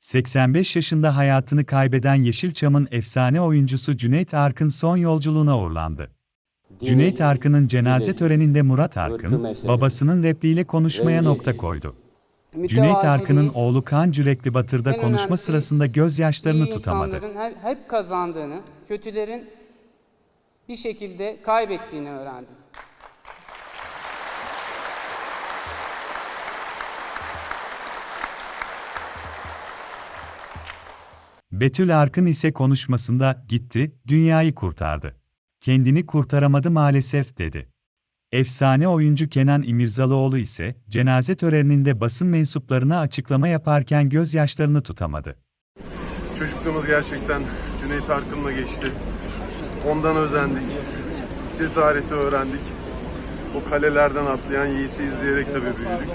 85 yaşında hayatını kaybeden Yeşilçam'ın efsane oyuncusu Cüneyt Arkın son yolculuğuna uğurlandı. Cüneyt Arkın'ın cenaze töreninde Murat Arkın, babasının repliğiyle konuşmaya nokta koydu. Cüneyt Arkın'ın oğlu Kaan Cürekli Batır'da en konuşma önemlisi sırasında gözyaşlarını tutamadı. her- hep kazandığını, kötülerin bir şekilde kaybettiğini öğrendim. Betül Arkın ise konuşmasında gitti, dünyayı kurtardı. Kendini kurtaramadı maalesef dedi. Efsane oyuncu Kenan İmirzalıoğlu ise cenaze töreninde basın mensuplarına açıklama yaparken gözyaşlarını tutamadı. Çocukluğumuz gerçekten Cüneyt Arkın'la geçti. Ondan özendik. Cesareti öğrendik. O kalelerden atlayan Yiğit'i izleyerek tabii büyüdük.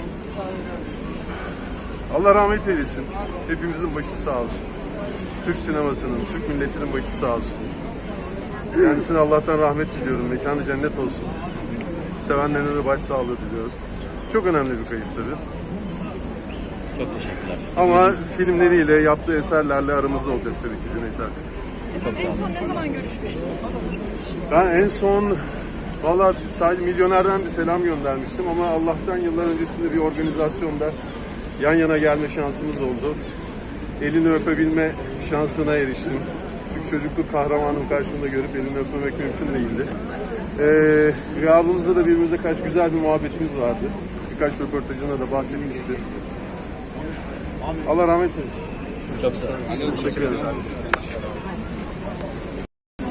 Allah rahmet eylesin. Hepimizin başı sağ olsun. Türk sinemasının, Türk milletinin başı sağ olsun. Kendisine Allah'tan rahmet diliyorum. Mekanı cennet olsun. Sevenlerine de başsağlığı diliyorum. Çok önemli bir kayıp tabii. Çok teşekkürler. Ama filmleriyle, yaptığı eserlerle aramızda olacak tabii ki Cüneyt Arkın. En son ne zaman görüşmüştünüz? Ben en son valla sadece milyonerden bir selam göndermiştim ama Allah'tan yıllar öncesinde bir organizasyonda yan yana gelme şansımız oldu. Elini öpebilme şansına eriştim. Çünkü çocukluk kahramanım karşımda görüp elini öpmemek mümkün değildi. Ee, rüyamızda da birbirimize karşı güzel bir muhabbetimiz vardı. Birkaç röportajında da bahsetmişti. Allah rahmet eylesin. Çok sağ olun. Teşekkür ederim.